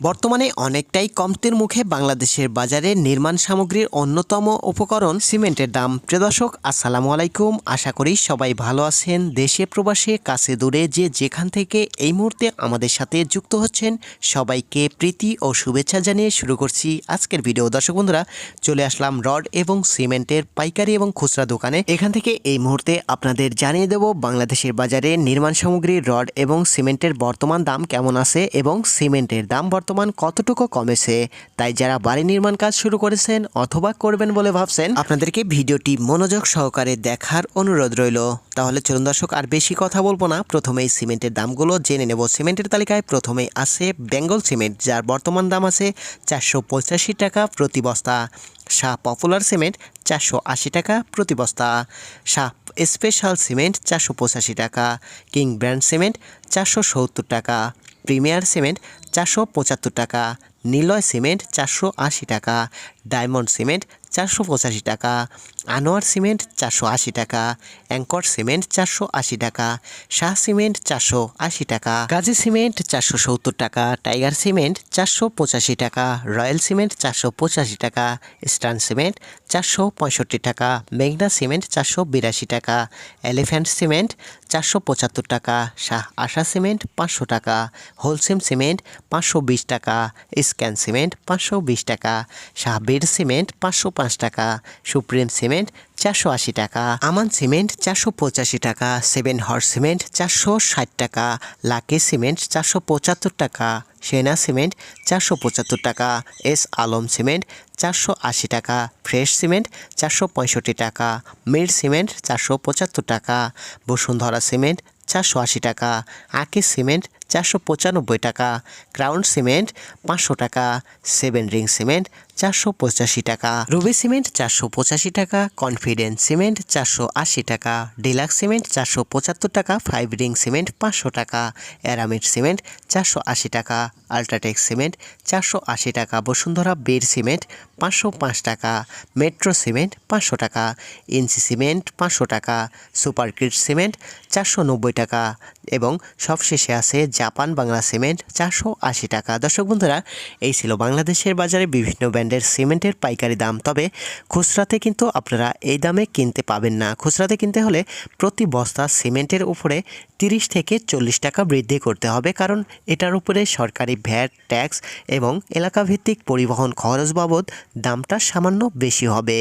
বর্তমানে অনেকটাই কমতির মুখে বাংলাদেশের বাজারে নির্মাণ সামগ্রীর অন্যতম উপকরণ সিমেন্টের দাম। প্রিয় দর্শক, আসসালামু আলাইকুম। আশা করি সবাই ভালো আছেন। দেশে প্রবাসে, কাছে দূরে যে যেখান থেকে এই মুহূর্তে আমাদের সাথে যুক্ত হচ্ছেন, সবাইকে প্রীতি ও শুভেচ্ছা জানিয়ে শুরু করছি আজকের ভিডিও। দর্শক বন্ধুরা, চলে আসলাম রড এবং সিমেন্টের পাইকারি এবং খুচরা দোকানে। এখান থেকে এই মুহূর্তে আপনাদের জানিয়ে দেব বাংলাদেশের বাজারে নির্মাণ সামগ্রীর রড এবং সিমেন্টের বর্তমান দাম কেমন আছে এবং সিমেন্টের দাম বর্তমান কতটুকু কমেছে, তাই যারা বাড়ি নির্মাণ কাজ শুরু করেছেন অথবা করবেন বলে ভাবছেন, আপনাদেরকে ভিডিওটি মনোযোগ সহকারে দেখার অনুরোধ রইল। তাহলে চলুন দর্শক, আর বেশি কথা বলব না। প্রথমেই সিমেন্টের দামগুলো জেনে নেব। সিমেন্টের তালিকায় প্রথমেই আছে বেঙ্গল সিমেন্ট, যার বর্তমান দাম আছে চারশো পঁচাশি টাকা প্রতি বস্তা। শাহ পপুলার সিমেন্ট, চারশো আশি টাকা প্রতি বস্তা। শাহ স্পেশাল সিমেন্ট, চারশো পঁচাশি টাকা। কিং ব্র্যান্ড সিমেন্ট, চারশো সত্তর টাকা। প্রিমিয়ার সিমেন্ট চারশো পঁচাত্তর টাকা নিলয় সিমেন্ট চারশো আশি টাকা ডায়মন্ড সিমেন্ট চারশো পঁচাশি টাকা, আনোয়ার সিমেন্ট চারশো আশি টাকা, অ্যাঙ্কর সিমেন্ট চারশো আশি টাকা, শাহ সিমেন্ট চারশো আশি টাকা, গাজী সিমেন্ট চারশো সত্তর টাকা, টাইগার সিমেন্ট চারশো পঁচাশি টাকা, রয়্যাল সিমেন্ট চারশো পঁচাশি টাকা, স্টান সিমেন্ট চারশো পঁয়ষট্টি টাকা, মেঘনা সিমেন্ট চারশো বিরাশি টাকা, এলিফ্যান্ট সিমেন্ট চারশো পঁচাত্তর টাকা, শাহ আশা সিমেন্ট পাঁচশো টাকা, হোলসেম সিমেন্ট পাঁচশো বিশ টাকা, স্ক্যান সিমেন্ট পাঁচশো বিশ টাকা শাহবীর সিমেন্ট পাঁচশো পাঁচ টাকা সুপ্রিম সিমেন্ট চারশো আশি টাকা আমান সিমেন্ট চারশো পঁচাশি টাকা সেভেন হর্স সিমেন্ট চারশো ষাট টাকা লাকি সিমেন্ট চারশো পঁচাত্তর টাকা সেনা সিমেন্ট চারশো পঁচাত্তর টাকা এস আলম সিমেন্ট চারশো আশি টাকা ফ্রেশ সিমেন্ট চারশো পঁয়ষট্টি টাকা মির সিমেন্ট চারশো পঁচাত্তর টাকা বসুন্ধরা সিমেন্ট চারশো আশি টাকা আকিস সিমেন্ট চারশো পঁচানব্বই টাকা ক্রাউন সিমেন্ট পাঁচশো টাকা সেভেন রিং সিমেন্ট চারশো পঁচাশি টাকা। রুবি সিমেন্ট চারশো পঁচাশি টাকা কনফিডেন্স সিমেন্ট চারশো আশি টাকা, ডিলাক্স সিমেন্ট চারশো পঁচাত্তর টাকা, ফাইভ রিং সিমেন্ট পাঁচশো টাকা, অ্যারামিড সিমেন্ট চারশো আশি টাকা, আলট্রাটেক সিমেন্ট চারশো আশি টাকা, বসুন্ধরা বীর সিমেন্ট পাঁচশো পাঁচ টাকা, মেট্রো সিমেন্ট পাঁচশো টাকা ইনসি সিমেন্ট পাঁচশো টাকা, সুপার কিট সিমেন্ট চারশো নব্বই টাকা এবং সবশেষে আছে জাপান বাংলা সিমেন্ট চারশো আশি টাকা। দর্শক বন্ধুরা, এই ছিল বাংলাদেশের বাজারে বিভিন্ন ব্র্যান্ডের সিমেন্টের পাইকারি দাম। তবে খুচরাতে কিন্তু আপনারা এই দামে কিনতে পাবেন না। খুচরাতে কিনতে হলে প্রতি বস্তা সিমেন্টের উপরে তিরিশ থেকে চল্লিশ টাকা বৃদ্ধি করতে হবে। কারণ এটার উপরে সরকারি ভ্যাট, ট্যাক্স এবং এলাকাভিত্তিক পরিবহন খরচ বাবদ দামটা সামান্য বেশি হবে।